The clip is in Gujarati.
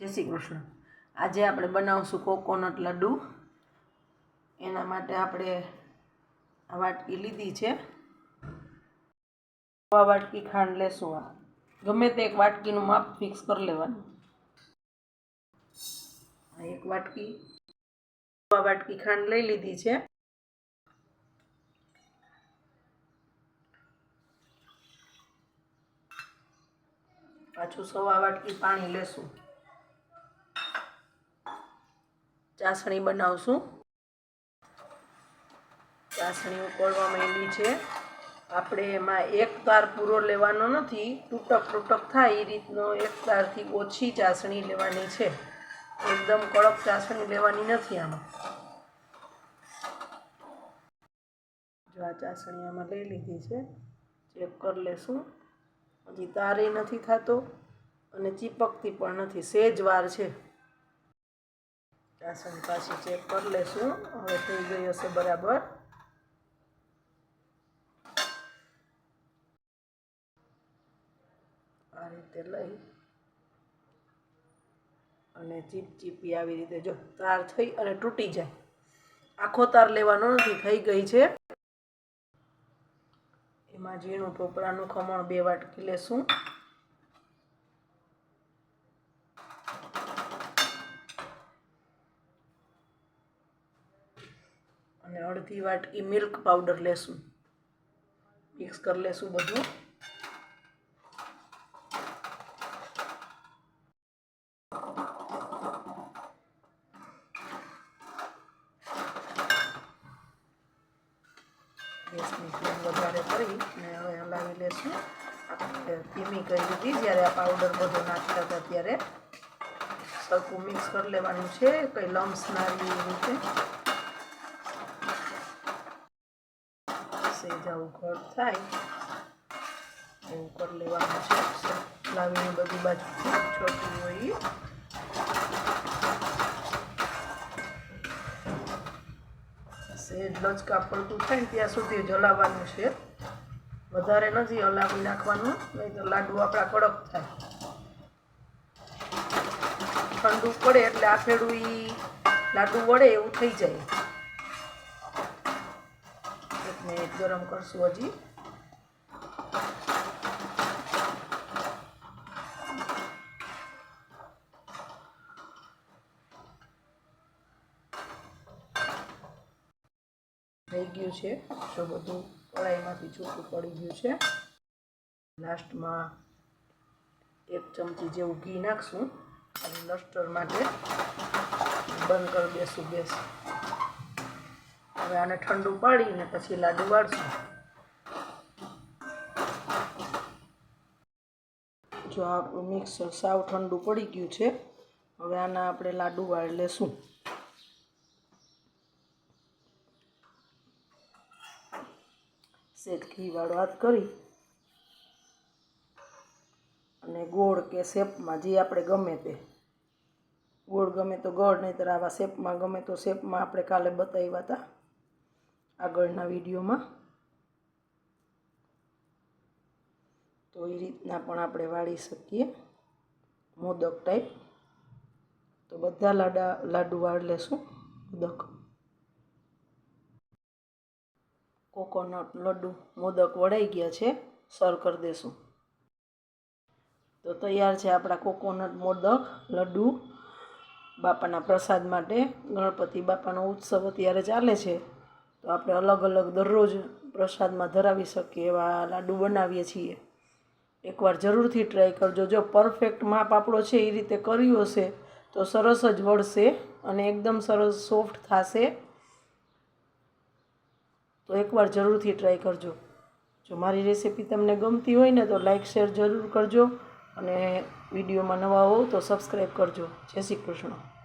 જય શ્રી કૃષ્ણ. આજે આપણે બનાવશું કોકોનટ લડ્ડુ એના માટે આપણે આ વાટકી લીધી છે. આ વાટકી ખાંડ લેશું આ. ગમે તે એક વાટકીનું માપ ફિક્સ કરી લેવાનું. આ એક વાટકી. આ વાટકી ખાંડ લઈ લીધી છે. પાછું સવા વાટકી પાણી લેશું. ચાસણી બનાવશું. ચાસણી ઉકળવા માંડી છે. આપણે એમાં એક તાર પૂરો લેવાનો નથી, તૂટક તૂટક થાય એ રીતનો એક તારથી ઓછી ચાસણી લેવાની છે. એકદમ કડક ચાસણી લેવાની નથી આમાં. જો આ ચાસણી આમાં લઈ લીધી છે, ચેક કરી લેશું. હજી તારે નથી થતો અને ચીપકતી પણ નથી, સેજ વાર છે. ચાસણી પાછું ચેક કરી લેશું. હવે થઈ ગઈ હશે બરાબર. આ રીતે લઈ. અને ચીપચીપી આવી રીતે જો તાર થઈ અને તૂટી જાય. આખો તાર લેવાનો નથી, થઈ ગઈ છે. એમાં ઝીણું ટોપરાનું ખમણ બે વાટકી લેશું. અને અડધી વાટકી મિલ્ક પાવડર લેશું. મિક્સ કરી લેશું બધું. ગેસની ફ્લેમ વધારે કરી અને હવે હલાવી લેશું. ધીમી કરી દીધી. જ્યારે આ પાવડર બધો નાખતા હતા ત્યારે સરખું મિક્સ કરી લેવાનું છે. કંઈ લમ્સ ના રીતે સેજ આવું ઘટ થાય. એવું કરી લેવાનું છે. લાવીને બધી બાજુ છોટી હોય. સેજ લચકા પડતું થાય ત્યાં સુધી જ હલાવવાનું છે. વધારે નથી હલાવી નાખવાનું, નહીં તો લાડુ આપણા કડક થાય. ઠંડુ પડે એટલે આફેડું એ લાડુ વળે એવું થઈ જાય. મિનિટ ગરમ કરશું હજી. થઈ ગયું છે. જો બધું કળાઈમાંથી છૂટું પડી ગયું છે. લાસ્ટમાં એક ચમચી જેવું ઘી નાખશું. અને લસ્ટર માટે બંધ કરી દેશું ગેસ. હવે આને ઠંડુ પાડીને પછી લાડુ વાળશું. જો આપણું મિક્સર સાવ ઠંડુ પડી ગયું છે, હવે આના આપણે લાડુ વાળી લેશું. સેજ ઘીવાળો હાથ કરી અને ગોળ કે શેપમાં જે આપણે ગમે તે. ગોળ ગમે તો ગોળ, નહીંતર આવા શેપમાં ગમે તો શેપમાં આપણે કાલે બતાવ્યા હતા. આગળના વિડીયોમાં. તો એ રીતના પણ આપણે વાળી શકીએ. મોદક ટાઈપ તો બધા લાડા, લાડુ વાળી લેશું, મોદક. કોકોનટ લડ્ડુ મોદક વળાઈ ગયા છે, સર્વ કરી દેશું. તો તૈયાર છે આપણા કોકોનટ, મોદક લડ્ડુ બાપાના પ્રસાદ માટે ગણપતિ બાપાનો ઉત્સવ અત્યારે ચાલે છે. તો આપણે અલગ અલગ દરરોજ પ્રસાદમાં ધરાવી શકીએ એવા લાડુ બનાવીએ છીએ. એકવાર જરૂરથી ટ્રાય કરજો. જો પરફેક્ટ માપ આપણો છે એ રીતે કર્યું હશે, તો સરસ જ વળશે અને એકદમ સરસ સોફ્ટ થશે. તો એકવાર જરૂરથી ટ્રાય કરજો. જો મારી રેસીપી તમને ગમતી હોય ને, તો લાઇક શેર જરૂર કરજો અને વિડીયોમાં નવા હોવ તો સબસ્ક્રાઈબ કરજો. જય શ્રી કૃષ્ણ.